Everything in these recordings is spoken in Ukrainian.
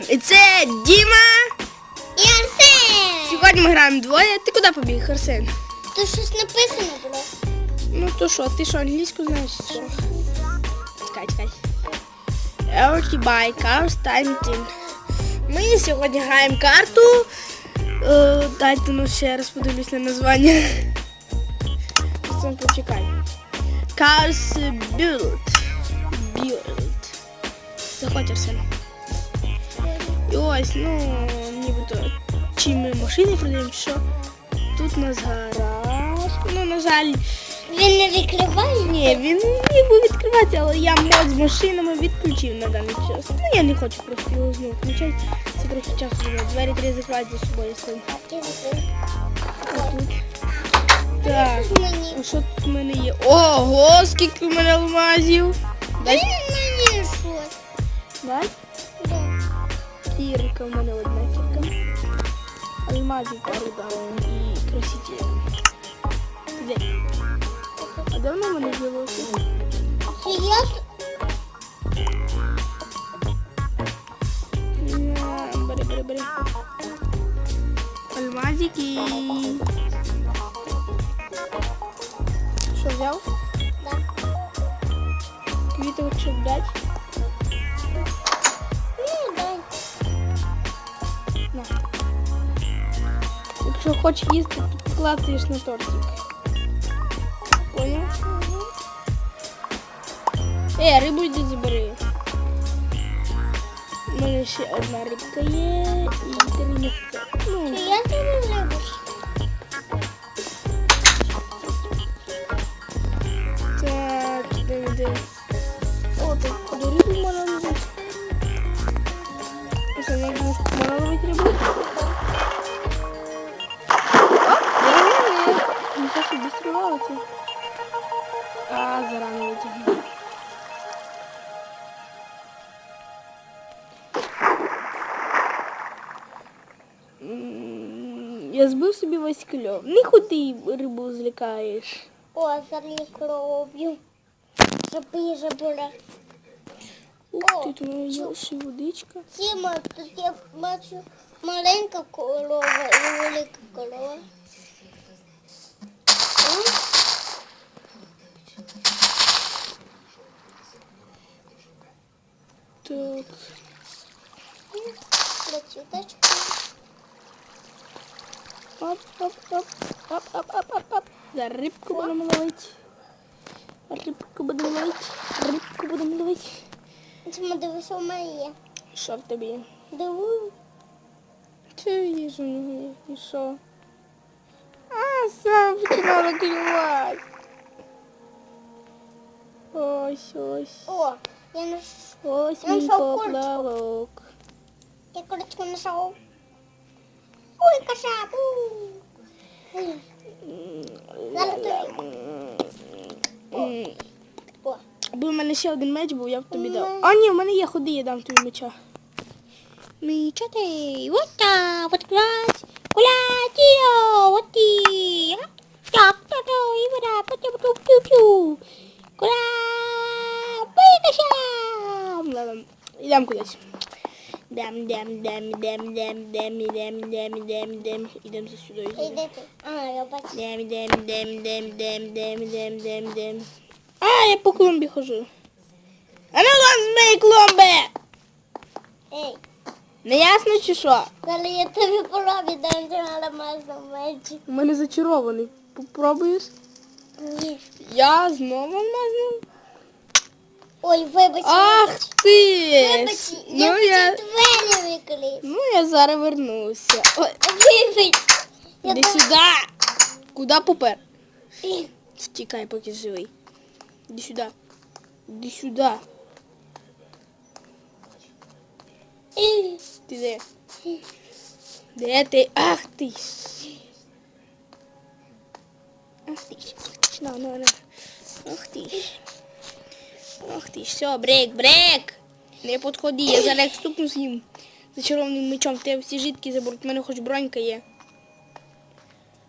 всім! І це Діма. І Арсен! Сьогодні ми граємо двоє. Ти куди побіг, Арсен? Тут щось написано було. Ну то що, ти що, англійську знаєш? Що? Чекай, чекай. By Cars Time Team. Ми сьогодні граємо карту. Е, дайте ну ще раз подивлюсь на названня. Арсен, почекай. Cars Build. Build. Заходь, Арсен. І ось, ну, нібито чи ми машини продаємо, що. Тут у нас гараж. Ну, на жаль, Він не відкриває? ні, він міг би відкривати, але я мод з машинами відключив на даний час. Ну я не хочу просто його знову включати. Це трохи часу займає. Двері треба закривати за собою сам. Так. А що тут в мене є? Ого, скільки в мене алмазів. Дай Дай. мені щось. Дай. Зірка, в мене одна зірка. Альмазі руда і краситель. Де? А де воно мене з'явилося? Серйозно? Бери, бери, бери. Альмазики. Що взяв? Да. Квіточок дать. хочеш їсти, то клацаєш на тортик. Поняв? Е, рибу йди забери. У мене ще одна рибка є і три місця. Ну, Чи я тут не люблю? Так, де де. О, тут куди рибу можна ловити. Ось я думаю, що можна Купив собі васькльо. Не ходи рибу злякаєш. Озері кров'ю. Жаби жабура. Ух ти, там є водичка. Сіма, тут я бачу маленька корова і велика корова. Так. Прочиточка. Оп, оп, оп, оп, оп, оп, оп, оп. За рибку будемо ловити. Рибку будемо ловити. Рибку будемо ловити. Тіма, дивись, у мене є. Що в тобі? Диву. Чи їжу не є? І що? А, сам починала клювати. Ось, ось. О, я наш... Ось мій поплавок. Я курочку знайшов. Ой, кошак. у. Ой. Зараз тобі. М. О, Аби в мене ще один меч був, я б тобі дав. А ні, в мене є ходи, я дам тобі меча. Міча ти, вот так, вот грать, гулять, йо, вот ти, так, так, і вода, потім ту Кура, пикаша. Ідемо кудись. Дем, дем, дем, дем, дем, дем, ідем, ідем, ідем, ідем. Ідемо за сюди. Іди. А, я бачу. Дем, дем, дем, дем, дем, дем, дем, дем, дем. А, я по клумбі хожу. А ну вон з моєї клумби! Ей, Не ясно чи що? коли я тобі поробі, дам ти аламазну мечі. У мене зачарований. Попробуєш? Ні. Я знову мазнув. Ой, вибач. Ах ти! Вибач, Ну я я, хотів двері виклив. ну я зараз вернуся. Ой, Вибач. Я іди там- сюди. Куди попер? Ей, Втікай, поки живий. Іди сюди. Іди сюди. ей. Ти де? Де ти? Ах ти ж. Ах ти ж. На, на, на. Ах ти Ох ты, все, брейк, брейк! Не підходи, я зараз стукну з ним За зачарованим мечом, тебе всі жидкі заберуть, в мене хоч бронька є.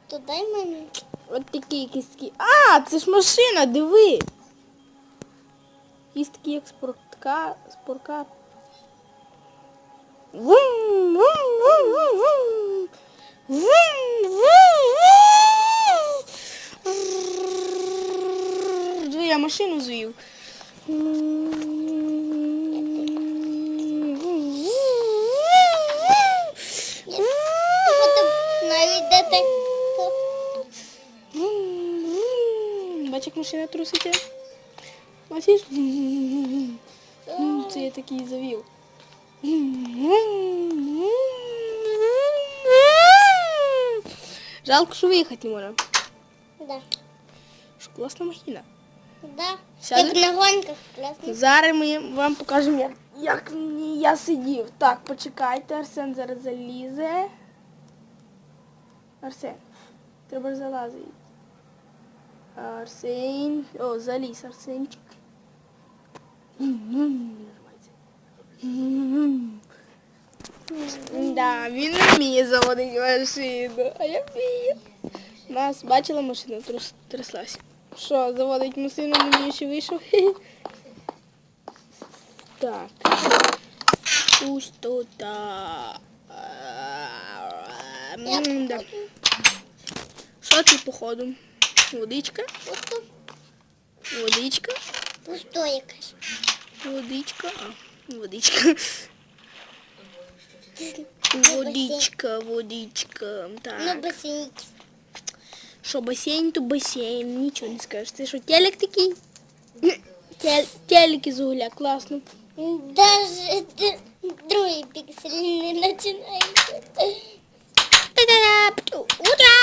То дай мені. От такі кістки. А, це ж машина, диви. Кістки як спортка, спорка. Вум, вум, вум, вум, вум. Вум, вум, вум. Я машину звів. Бачиш, як машина труситься. Бачиш? Це я такий завів. Жалко, що виїхати не можна. Да. Класна машина. Да. Як на гонках, класно. Зараз ми вам покажемо, як, як я сидів. Так, почекайте, Арсен зараз залізе. Арсен, треба залазити. Арсен. О, заліз Арсенчик. Да, він не вміє заводити машину, а я вмію. Нас бачила машина тряслась. Що, заводить машину, мені ще вийшов. Так. Пусть тут. а, м, да. Що ти походу? Водичка, Пусто, водичка, пусто якась. водичка, а, водичка. Водичка, водичка. Ну, Так. Що басейн, то басейн, нічого не скажеш. Це що, телек такий? Тел, телек із угля, класно. Даже д- другий піксель не починається. Ура!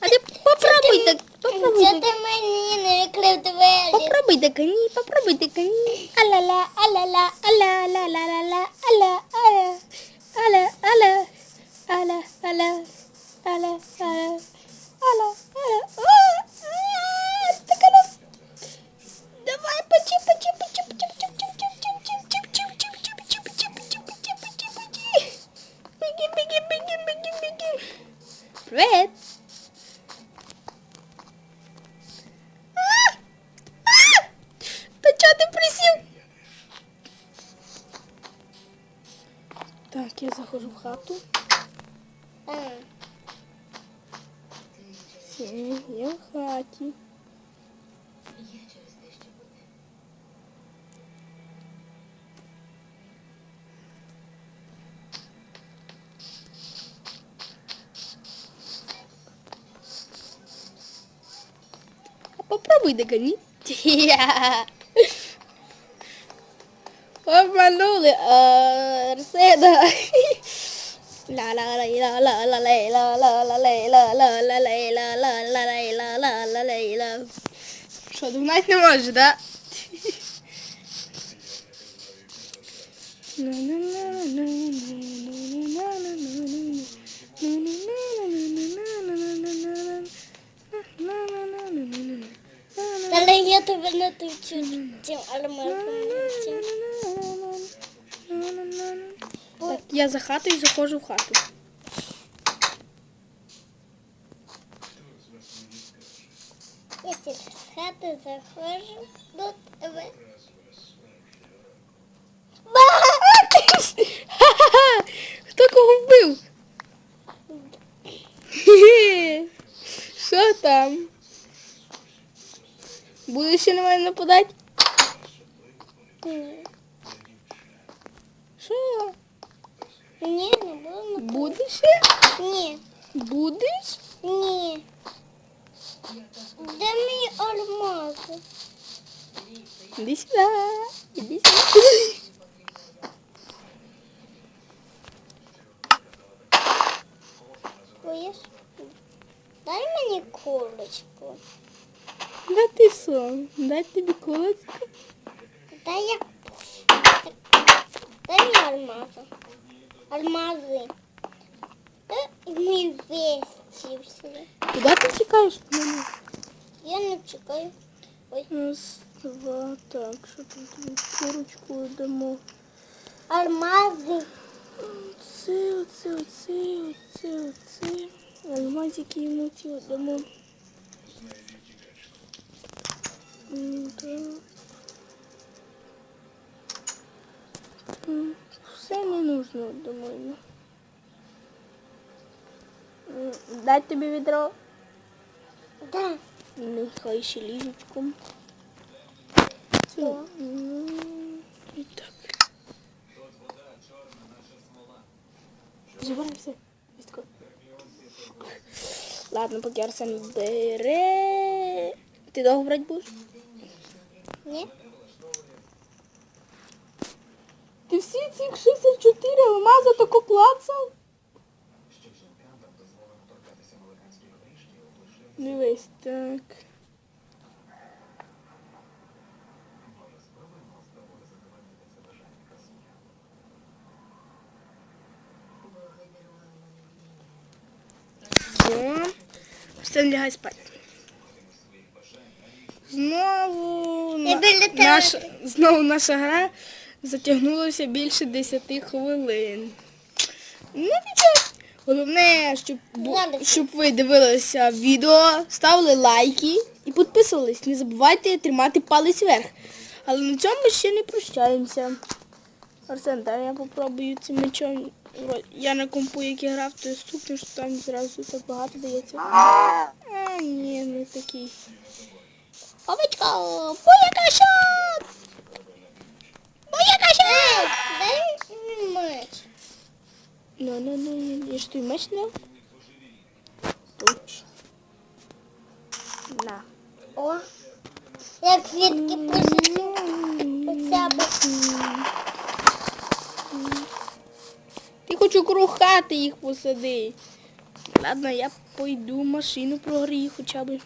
А ти попробуй так, попробуй так. ти мені не відкрив двері. Попробуй до коні, попробуй до коні. Аля-ля, аля-ля, аля-ля-ля-ля-ля, аля, аля, аля, аля, аля, аля, аля, аля, аля, аля. А, а, так оно. Давай, почи, почи, почи, почи, почи, почи, почи, почи, почи, почи, почи, почи, почи, почи, почи, почи, почи. Беги, беги, беги, беги, беги. Привет. А! А! Та чого ти присів? Я в хаті. Я через те, що. А попробуй догони. Обманули Арсена. Що, догнать не можеш, да? Але я тебе не тучу цим арматом. Я за хатою заходжу в хату. Я через хати заходжу до тебе. Хто кого вбив? Що там? Будеш ще на мене нападати? Що? Ні, не буду. Будеш ще? Ні, Будеш? ні. Де мій алмаз? Іди сюди. Іди сюди. Чуєш? Дай мені кулечку. Да ти що? Дай тобі колочку. Дай я. Дай мені алмази. Алмази. Дай мій вещи всі. Куди ти тікаєш? Я не чекаю. Ой. Раз, два, так, що тут тобі курочку дамо. Алмази. Оце, оце, оце, оце, оце. Алмазики йому ці дамо. М, так. М, Все не нужно дамо йому. М, Дать тобі відро? Да. Нехай ще ліжечком. Все. М, І так. Забирай все. Тако. Ладно, поки Арсен бере. Ти довго брати будеш? Ні? Ти всі ці 64 алмаза тако клацав? Дивись, так. Все. Все, лягай спати. Знову, на- наша, знову наша гра затягнулася більше 10 хвилин. Ну нічого. Головне, щоб, щоб ви дивилися відео, ставили лайки і підписувались. Не забувайте тримати палець вверх. Але на цьому ми ще не прощаємося. Арсен, дай я попробую цим мечом. Я на компу, як я грав, то я стукну, що там зразу так багато дається. А, ні, не такий. Овечка! Боякаша! Дай меч. Ну, ну, ну, я ж той не. На. О, як квітки пишуть. Хоча б. Ти хочу крухати їх посади. Ладно, я пойду машину прогрію хоча б.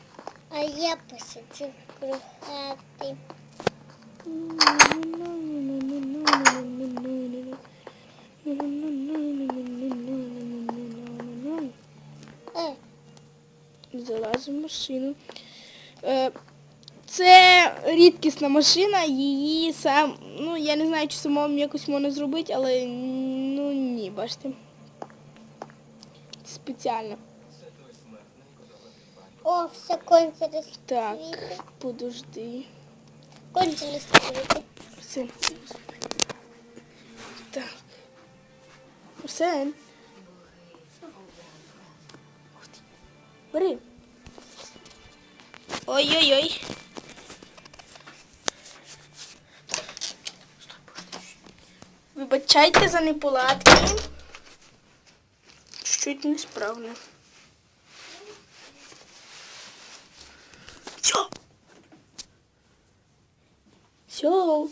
А я посиджу крухати. Залазимо в машину. Е, Це рідкісна машина, її сам, ну я не знаю, чи самому якось можна зробити, але ну ні, бачите. Спеціально. О, все кончилось. Так, подожди. Кончились квіти. Арсен. Так. Арсен. Бери. Ой-ой-ой. Вибачайте за неполадки. Чуть несправно. Все. Все.